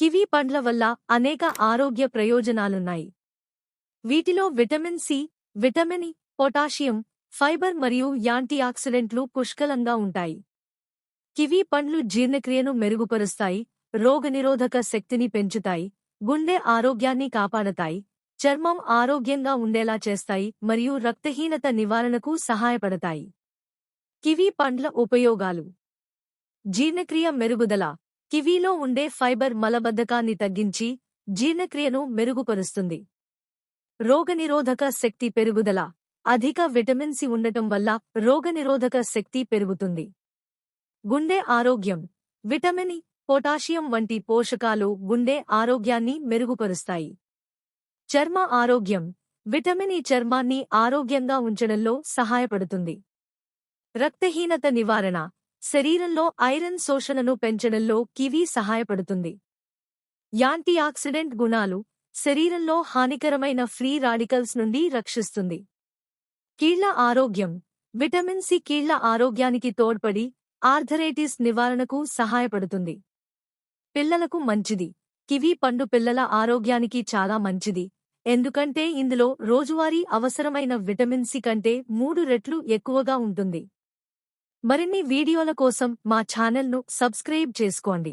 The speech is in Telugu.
కివీ పండ్ల వల్ల అనేక ఆరోగ్య ప్రయోజనాలున్నాయి. వీటిలో vitamin C vitamin E potassium fibre మరియు యాంటీఆక్సిడెంట్లు పుష్కలంగా ఉంటాయి. కివీ పండ్లు జీర్ణక్రియను మెరుగుపరుస్తాయి రోగనిరోధక శక్తిని పెంచుతాయి గుండె ఆరోగ్యాన్ని కాపాడతాయి చర్మం ఆరోగ్యంగా ఉండేలా చేస్తాయి మరియు రక్తహీనత నివారణకు సహాయపడతాయి. కివీ పండ్ల ఉపయోగాలు. జీర్ణక్రియ మెరుగుదల. కివీలో ఉండే ఫైబర్ మలబద్ధకాన్ని తగ్గించి జీర్ణక్రియను మెరుగుపరుస్తుంది. రోగనిరోధక శక్తి పెరుగుదల. అధిక విటమిన్ సి ఉండటం వల్ల రోగనిరోధక శక్తి పెరుగుతుంది. గుండె ఆరోగ్యం. విటమిన్ ఇ, పొటాషియం వంటి పోషకాలు గుండె ఆరోగ్యాన్ని మెరుగుపరుస్తాయి. చర్మ ఆరోగ్యం. విటమిన్ ఈ చర్మాన్ని ఆరోగ్యంగా ఉంచడంలో సహాయపడుతుంది. రక్తహీనత నివారణ. శరీరంలో ఐరన్ శోషణను పెంచడంలో కివీ సహాయపడుతుంది. యాంటీఆక్సిడెంట్ గుణాలు శరీరంలో హానికరమైన ఫ్రీ రాడికల్స్ నుండి రక్షిస్తుంది. కీళ్ళ ఆరోగ్యం విటమిన్ సి కీళ్ళ ఆరోగ్యానికి తోడ్పడి ఆర్థరైటిస్ నివారణకు సహాయపడుతుంది. పిల్లలకు మంచిది. కివీ పండు పిల్లల ఆరోగ్యానికి చాలా మంచిది. ఎందుకంటే ఇందులో రోజువారీ అవసరమైన విటమిన్ సి కంటే మూడు రెట్లు ఎక్కువగా ఉంటుంది. మరిన్ని వీడియోల కోసం మా ఛానల్ను సబ్స్క్రైబ్ చేసుకోండి.